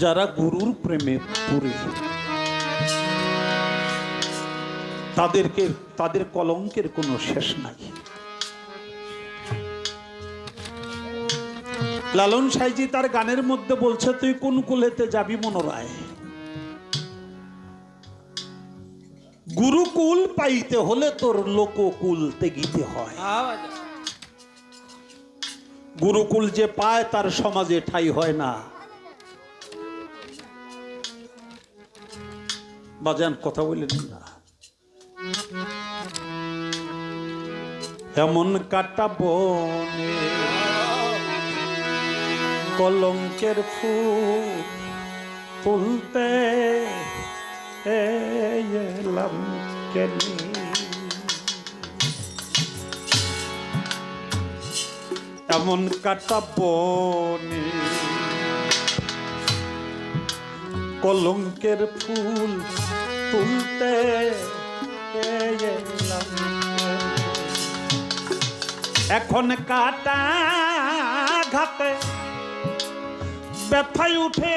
যারা গুরুর প্রেমে পুরে তাদেরকে তাদের কলঙ্কের কোনো শেষ নাই। লালন সাইজি তার গানের মধ্যে বলছে তুই কোন কুলেতে যাবি মনোরায়? গুরুকুল পাইতে হলে তোর লোককুল তেগিতে হয়। গুরুকুল যে পায় তার সমাজে ঠাই হয় না। বাজান, কথা বললেন না। এমন কাটা বনে কলঙ্কের ফুল তুলতে এলাম কেনি। এমন কাটা বনে কলঙ্কের ফুল তুলতে এখন কাটা ঘাটে ব্যথায় উঠে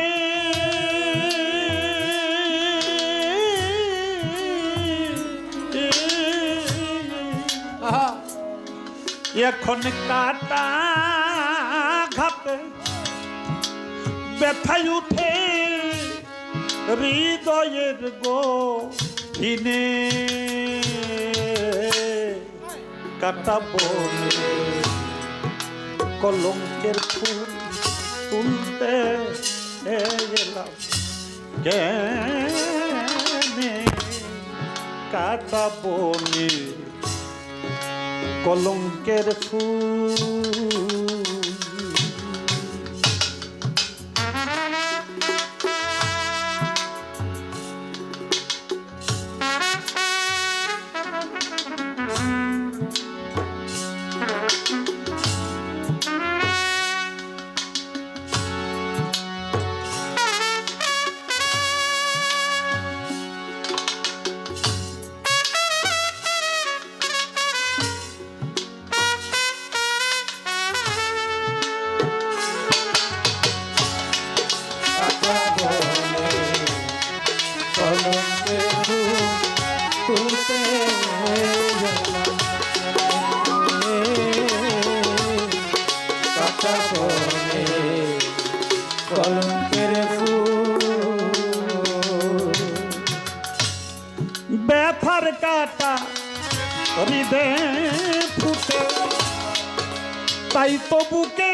এখন কাটা ঘাটে ব্যথায় উঠে হৃদয়ের গো কাটা বনে কলঙ্কের ফুল তুলতে এলাম। কেনে বনে কলঙ্কের ফুল কাটা হৃদয় ফুটে। তাই তো বুকে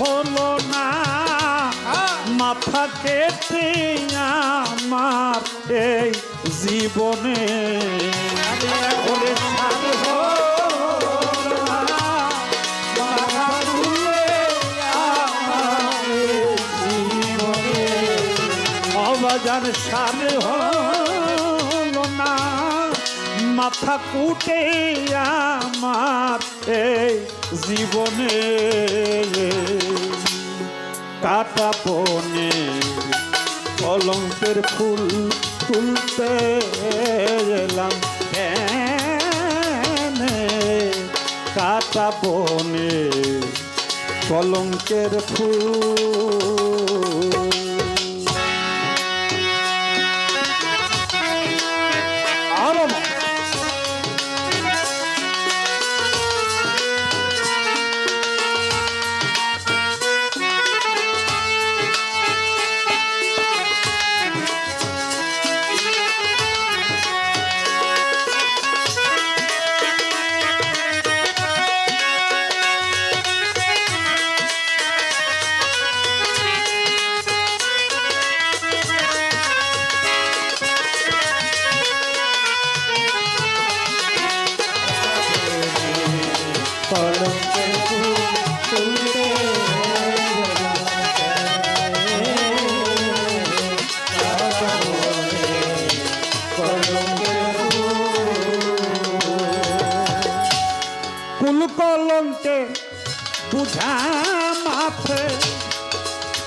হলো না। মাথা কেটে আমার এই জীবনে। ওরে সার হলো মাথা কুটে আমার এই জীবনে। কাটা বনে কলঙ্কের ফুল তুলতে এলাম কাটা বনে কলঙ্কের ফুল কলঙ্কে বুঝা মাফে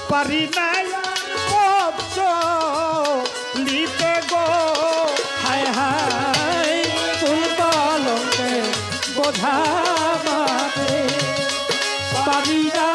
পারি না লিতে গো। হায় হায় তুল কলঙ্কে বোঝা মাফে পারি না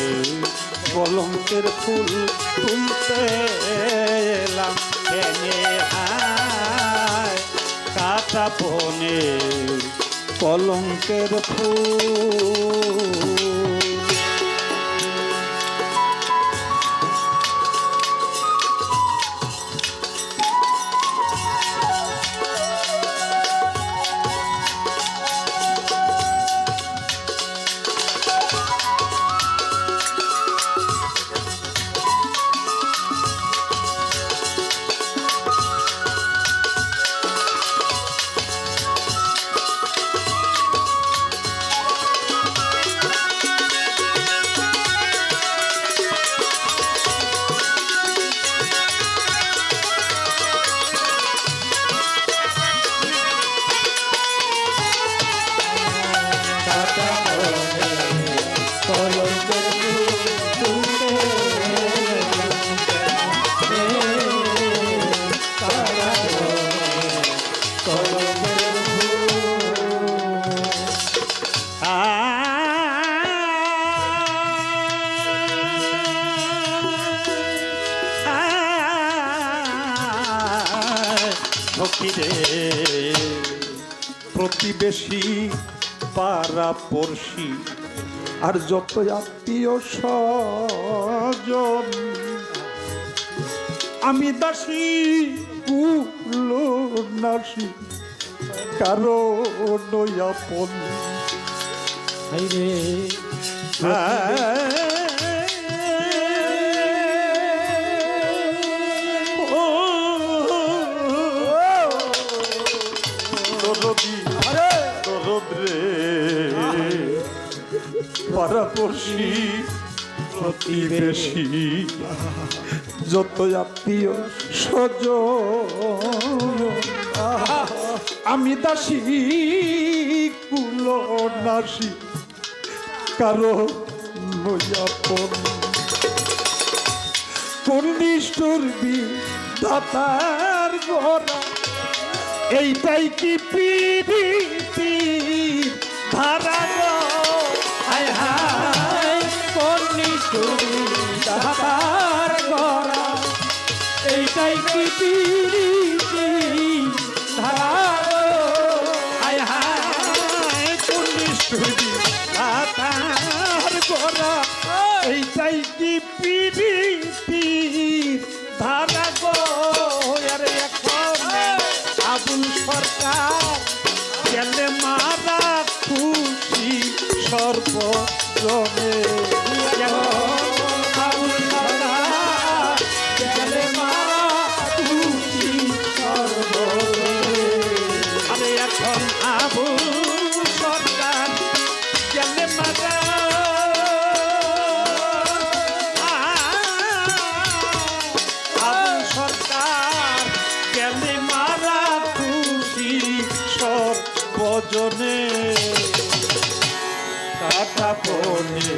কলঙ্কের ফুল তুলতে এলাম কাটা বনে কলঙ্কের ফুল। ফকিরে প্রতিবেশী পাড়া পড়শি আর যত আত্মীয় স্বজন। আমি দাসী কুলো নাসি কারও নয়াপন। হাইরে পাড়াপড়শি প্রতিবেশী, যত আত্মীয় সজ আমি দাসী কুল নাসি কারও নয়াপন কোন নিষ্ঠুর দাতার গড়া, এইটাই কি পিড়িতি ধারা সর্বজনে আবুল সরকার গেলে মারা খুশি সর্বজনে আরে এখন আবুল সরকার গেলে মারা আবুল সরকার গেলে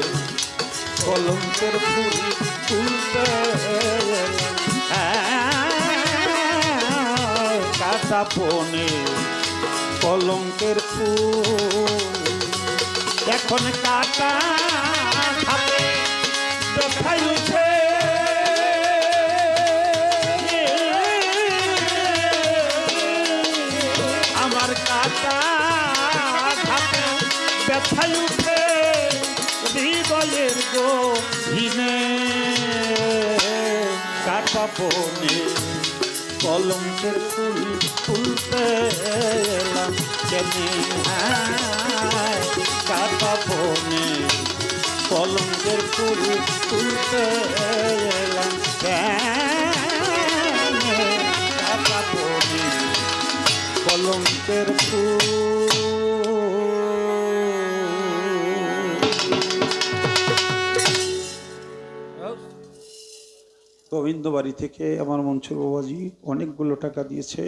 মারা খুশি সর্বজনে কাটা পনে কলঙ্কের ফুল তুলতে। কাটা পনে কলঙ্কের ফুল। এখন কাটা হাতে দেখাইছে আমার কাটা হাতে উঠে গহীনে কাটা বনে কলঙ্কের ফুল এলাম কেনে কাটা বনে কলঙ্কের ফুল ফুলতে এলাম কেনে কাটা বনে ফুল গোবিন্দ বাড়ি থেকে আমার মনসুর বাবাজি অনেকগুলো টাকা দিয়েছে।